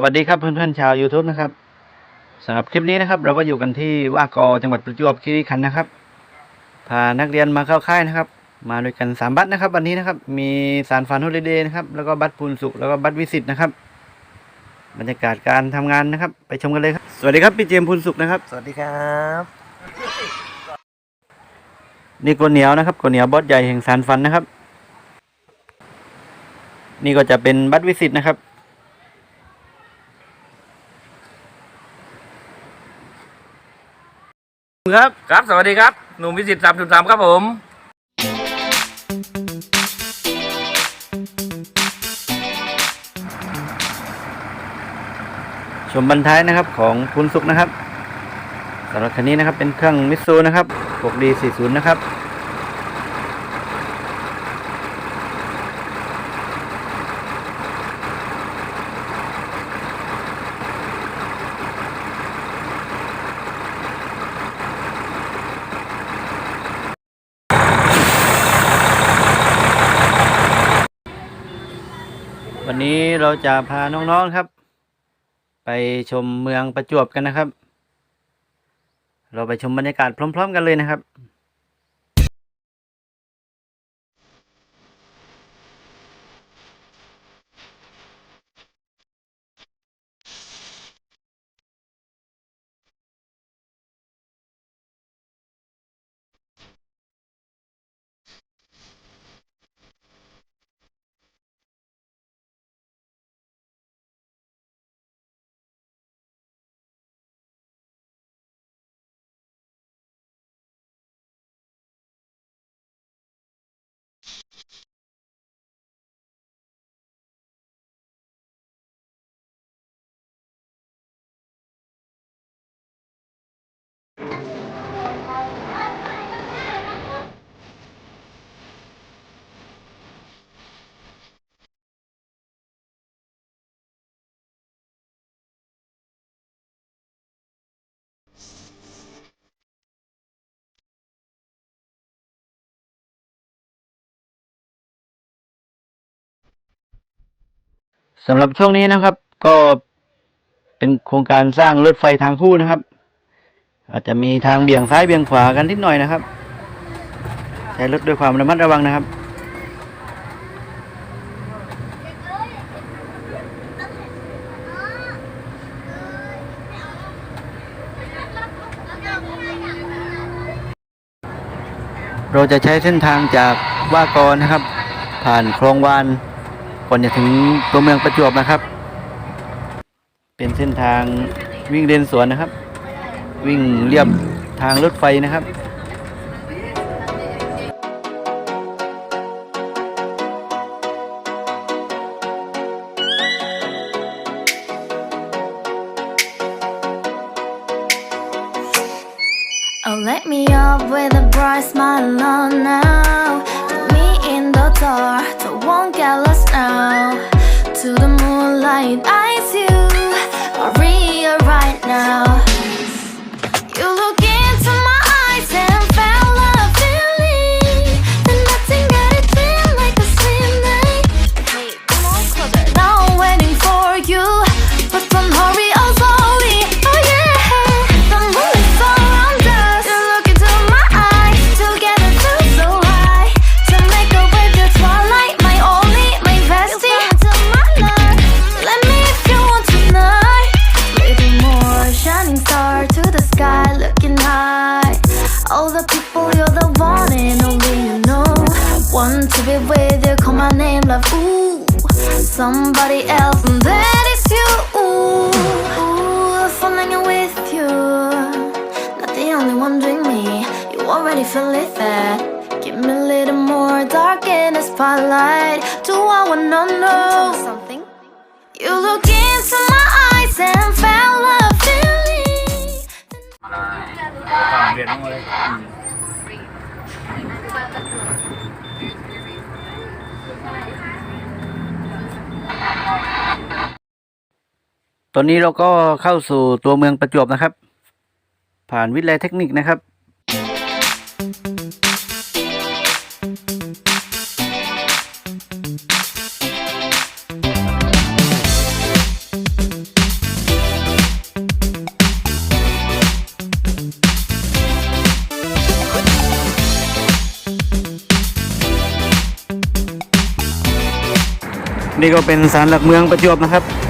สวัสดีครับเพื่อนๆชาว YouTube นะครับสำหรับคลิปนี้นะครับ เราก็อยู่กันที่ว่ากอจังหวัดประจวบคีรีขันธ์นะครับพานักเรียนมาเข้าค่ายนะครับ มาด้วยกันสามบัตรนะครับ วันนี้นะครับ มีสารฟันฮอลิเดย์นะครับแล้วก็บัตรพูนสุขแล้วก็บัตรวิสิตนะครับ บรรยากาศการทำงานนะครับ ไปชมกันเลยครับ สวัสดีครับพี่เจมส์พูนสุขนะครับ สวัสดีครับ นี่กวนเหนียวนะครับกวนเหนียวบอสใหญ่แห่งสารฟันนะครับ นี่ก็จะเป็นบัตรวิสิตนะครับ ครับครับ สวัสดีครับ หนุ่มวิสิตสามจุดสามครับผม ชมบรรท้ายนะครับของคุณสุขนะครับสำหรับคันนี้นะครับเป็นเครื่องมิตซูนะครับ 6D40 นะครับ นนี้เราจะพาน้องๆครับ ไปชมเมืองประจวบกันนะครับ เราไปชมบรรยากาศพร้อม ๆ กันเลยนะครับ สำหรับช่วงนี้นะครับ ก็เป็นโครงการสร้างรถไฟทางคู่นะครับ อาจจะมีทางเบี่ยงซ้ายเบี่ยงขวากันนิดหน่อยนะครับ ใช้รถด้วยความระมัดระวังนะครับ เราจะใช้เส้นทางจากว่ากรนะครับ ผ่านคลองวาน ก่อนจะถึงตัวเมืองประจวบนะครับ เป็นเส้นทางวิ่งเลนสวนนะครับ วิ่งเรียบทางรถไฟนะครับ อนนี้เราก็เข้าสู่ตัวเมืองประจวบนะครับ ผ่านวิทยาลัเทคนิคนะครับ นี่ก็เป็นสารหลักเมืองประจวบนะครับ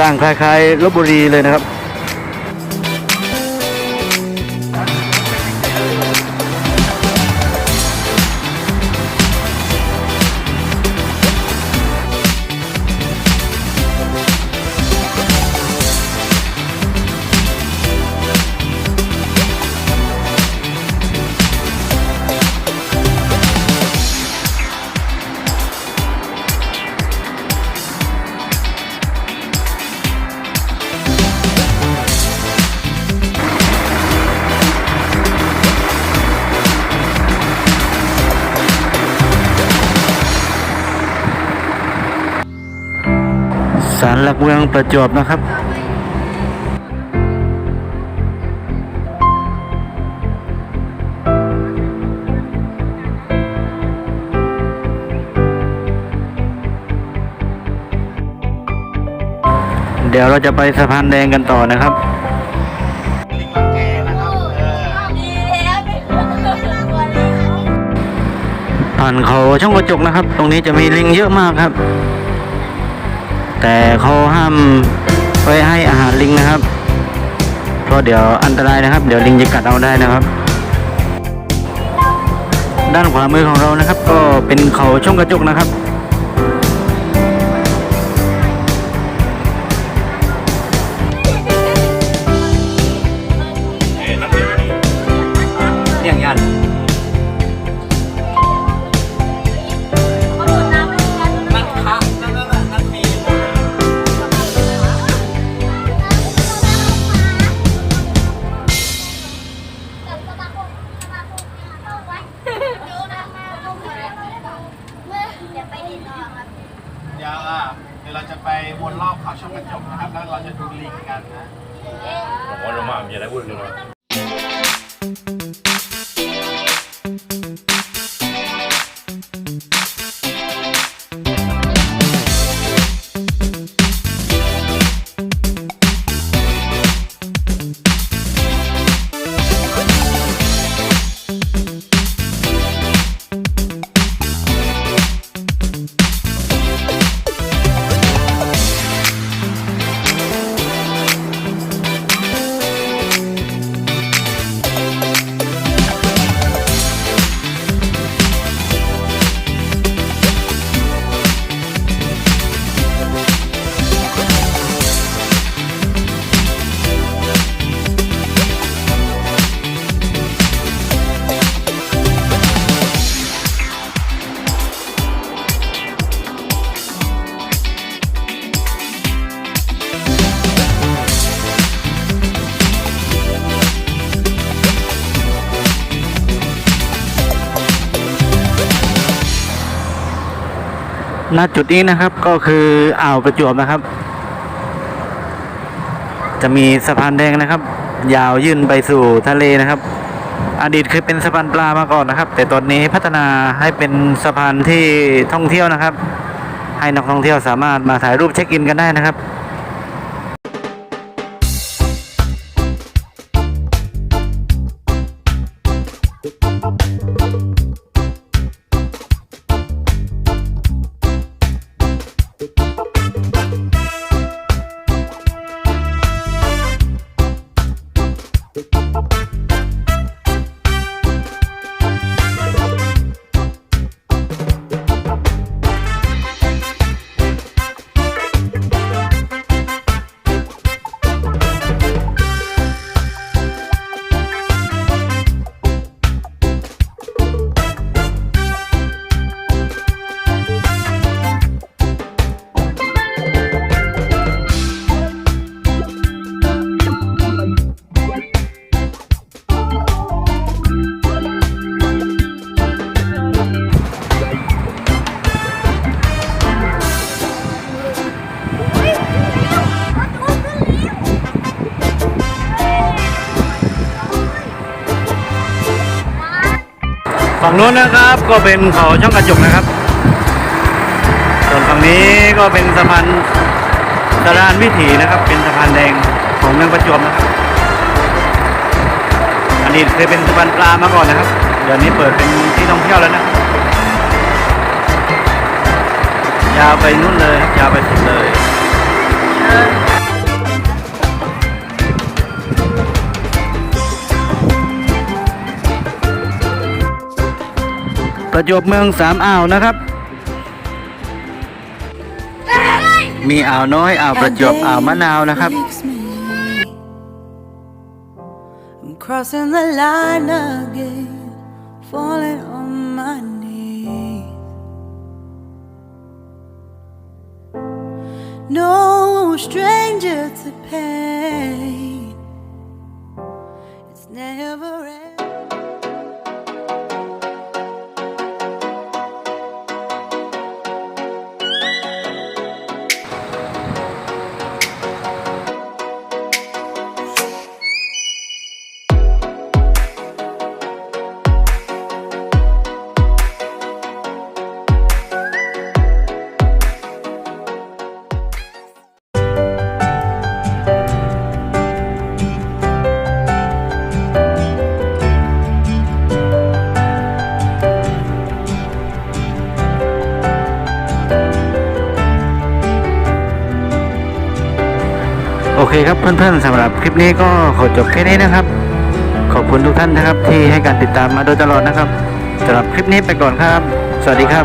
สร้างคล้ายๆลบบุรีเลยนะครับ ศาลหลักเมืองประจวบนะครับเดี๋ยวเราจะไปสะพานแดงกันต่อนะครับ ผ่านเขาช่องกระจกนะครับ ตรงนี้จะมีลิงเยอะมากครับ แต่เขาห้ามไว้ให้อาหารลิงนะครับ เพราะเดี๋ยวอันตรายนะครับ เดี๋ยวลิงจะกัดเอาได้นะครับ ด้านขวามือของเรานะครับ ก็เป็นเขาช่องกระจกนะครับ จะดูลิงกันนะผมว่าเรามามีอะไรพูดกันหน่อย ณจุดนี้นะครับก็คืออ่าวประจวบนะครับ จะมีสะพานแดงนะครับ ยาวยื่นไปสู่ทะเลนะครับ อดีตคือเป็นสะพานปลามาก่อนนะครับ แต่ตอนนี้พัฒนาให้เป็นสะพานที่ท่องเที่ยวนะครับ ให้นักท่องเที่ยวสามารถมาถ่ายรูปเช็คอินกันได้นะครับ นู้นนะครับ ก็เป็นเขาช่องกระจกนะครับ ส่วนฝั่งนี้ก็เป็นสะพานสะพานวิถีนะครับ เป็นสะพานแดงของเมืองประจวบนะครับอันนี้เคยเป็นสะพานปลามาก่อนนะครับ เดี๋ยวนี้เปิดเป็นที่ท่องเที่ยวแล้วนะครับยยาวไปนู่นเลยครับยาวไปสุดเลย ประจวบเมืองสามอ่าวนะครับ มีอ่าวน้อยอ่าวประจวบอ่าวมะนาวนะครับ Breaks me. I'm crossing the line again, falling on my knees. No stranger to pain. It's never ending. ครับเพื่อนๆสำหรับคลิปนี้ก็ขอจบแค่นี้นะครับ ขอบคุณทุกท่านนะครับที่ให้การติดตามมาโดยตลอดนะครับสำหรับคลิปนี้ไปก่อนครับ สวัสดีครับ